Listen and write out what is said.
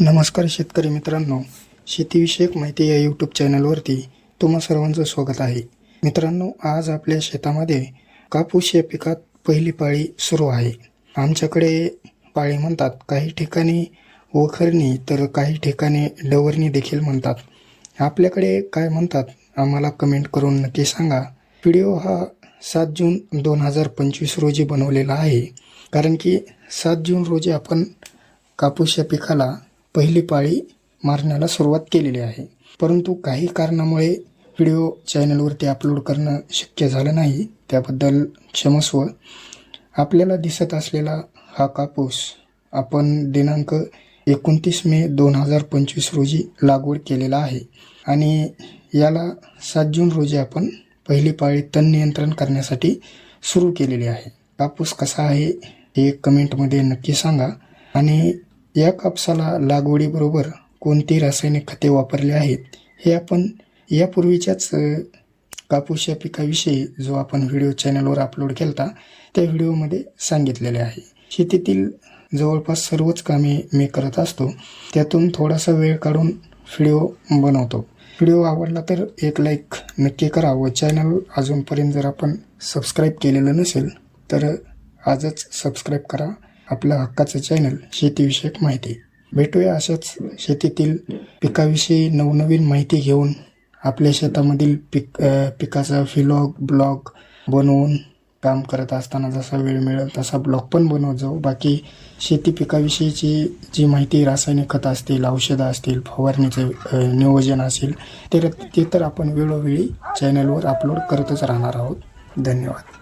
नमस्कार शेतकरी मित्रांनो. शेतीविषयक माहिती या यूट्यूब चॅनलवरती तुम्हा सर्वांचं स्वागत आहे. मित्रांनो आज आपल्या शेतामध्ये कापूस या पिकात पहिली पाळी सुरू आहे. आमच्याकडे पाळी म्हणतात काही ठिकाणी वखरणी तर काही ठिकाणी डवरणी देखील म्हणतात. आपल्याकडे काय म्हणतात आम्हाला कमेंट करून नक्की सांगा. व्हिडिओ हा सात जून दोन हजार पंचवीस रोजी बनवलेला आहे. कारण की सात जून रोजी आपण कापूस या पिकाला पहिली पाळी मारण्याला सुरुवात केलेली आहे. परंतु काही कारणामुळे व्हिडिओ चॅनलवरती अपलोड करणं शक्य झालं नाही. त्याबद्दल क्षमस्व आपल्याला दिसत असलेला हा कापूस आपण दिनांक एकोणतीस मे दोन हजार पंचवीस रोजी लागवड केलेला आहे. आणि याला सात जून रोजी आपण पहिली पाळी तण नियंत्रण करण्यासाठी सुरू केलेली आहे. कापूस कसा आहे हे कमेंटमध्ये नक्की सांगा. आणि या कापसाला लागवडीबरोबर कोणती रासायनिक खते वापरली आहेत हे आपण यापूर्वीच्याच कापूस या पिकाविषयी जो आपण व्हिडिओ चॅनलवर अपलोड केला त्या व्हिडिओमध्ये सांगितलेले आहे. शेतीतील जवळपास सर्वच कामे मी करत असतो त्यातून थोडासा वेळ काढून व्हिडिओ बनवतो. व्हिडिओ आवडला तर एक लाईक नक्की करा व चॅनल अजूनपर्यंत जर आपण सबस्क्राईब केलेलं नसेल तर आजच सबस्क्राईब करा. आपलं हक्काचं चॅनल शेतीविषयक माहिती. भेटूया अशाच शेतीतील पिकाविषयी नवनवीन माहिती घेऊन. आपल्या शेतामधील पिक पिकाचा फिलॉग ब्लॉग बनवून काम करत असताना जसा वेळ मिळेल तसा ब्लॉग पण बनवत जाऊ. बाकी शेती पिकाविषयीची जी माहिती रासायनिक खतं असतील औषधं असतील फवारणीचे नियोजन असेल ते ते तर आपण वेळोवेळी चॅनलवर अपलोड करतच राहणार आहोत. धन्यवाद.